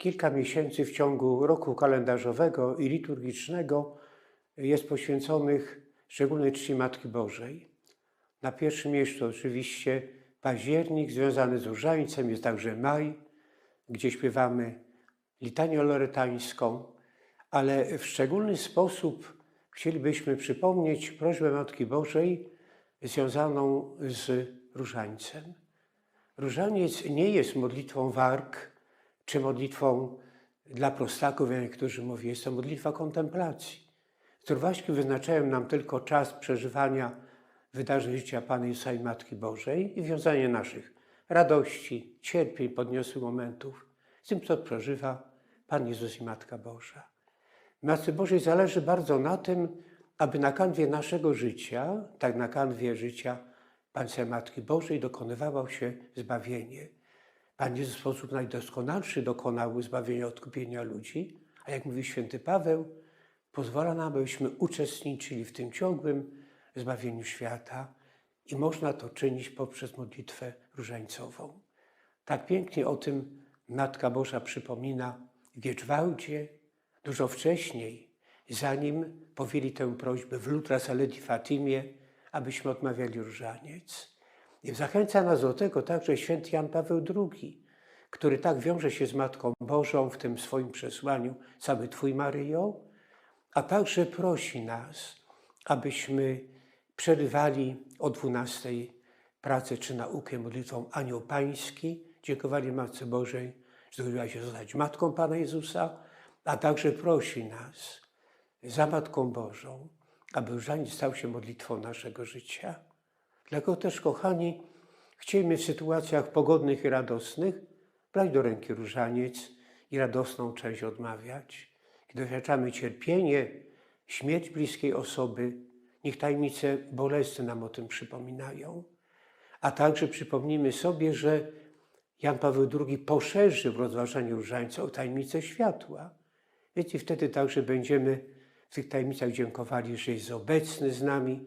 kilka miesięcy w ciągu roku kalendarzowego i liturgicznego jest poświęconych szczególnej czci Matki Bożej. Na pierwszym miejscu oczywiście październik związany z różańcem, jest także maj, gdzie śpiewamy litanię loretańską, ale w szczególny sposób chcielibyśmy przypomnieć prośbę Matki Bożej związaną z różańcem. Różaniec nie jest modlitwą warg czy modlitwą dla prostaków, jak niektórzy mówią. Jest to modlitwa kontemplacji. Zdrowaśki wyznaczają nam tylko czas przeżywania wydarzeń życia Pana Jezusa i Matki Bożej i wiązanie naszych radości, cierpień, podniosłych momentów z tym, co przeżywa Pan Jezus i Matka Boża. Matce Bożej zależy bardzo na tym, aby na kanwie naszego życia, tak na kanwie życia Państwa Matki Bożej dokonywało się zbawienie. Pan Jezus w sposób najdoskonalszy dokonał zbawienia, odkupienia ludzi, a jak mówi święty Paweł, pozwala nam, abyśmy uczestniczyli w tym ciągłym zbawieniu świata i można to czynić poprzez modlitwę różańcową. Tak pięknie o tym Matka Boża przypomina w Gieczwałdzie, dużo wcześniej, zanim powili tę prośbę w Lutra Saledi Fatimie, abyśmy odmawiali różaniec. I zachęca nas do tego także święty Jan Paweł II, który tak wiąże się z Matką Bożą w tym swoim przesłaniu Cały Twój Maryjo, a także prosi nas, abyśmy przerywali o 12 pracę czy naukę modlitwą Anioł Pański, dziękowali Matce Bożej, że zgodziła się zostać Matką Pana Jezusa, a także prosi nas za Matką Bożą, aby różaniec stał się modlitwą naszego życia. Dlatego też, kochani, chcielibyśmy w sytuacjach pogodnych i radosnych brać do ręki różaniec i radosną część odmawiać. Kiedy doświadczamy cierpienie, śmierć bliskiej osoby, niech tajemnice bolesne nam o tym przypominają. A także przypomnijmy sobie, że Jan Paweł II poszerzył w rozważaniu różańca o tajemnicę światła. Wiecie, wtedy także będziemy w tych tajemnicach dziękowali, że jest obecny z nami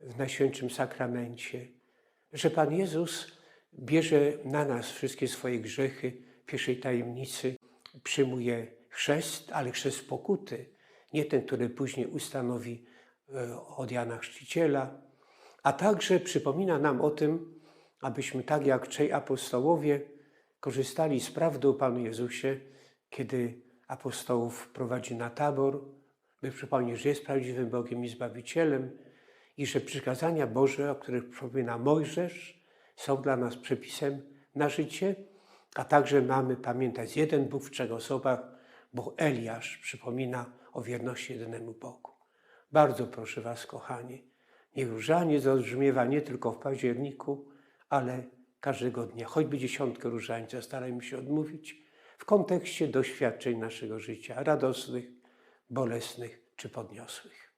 w Najświętszym Sakramencie, że Pan Jezus bierze na nas wszystkie swoje grzechy pierwszej tajemnicy, przyjmuje chrzest, ale chrzest pokuty, nie ten, który później ustanowi e, od Jana Chrzciciela, a także przypomina nam o tym, abyśmy tak jak trzej apostołowie korzystali z prawdy o Panu Jezusie, kiedy apostołów prowadzi na tabor, by przypomnieć, że jest prawdziwym Bogiem i Zbawicielem i że przykazania Boże, o których przypomina Mojżesz, są dla nas przepisem na życie, a także mamy pamiętać jeden Bóg w trzech osobach, bo Eliasz przypomina o wierności jedynemu Bogu. Bardzo proszę Was, kochani, niech różaniec zabrzmiewa nie tylko w październiku, ale każdego dnia, choćby dziesiątkę różańca starajmy się odmówić w kontekście doświadczeń naszego życia, radosnych, bolesnych czy podniosłych.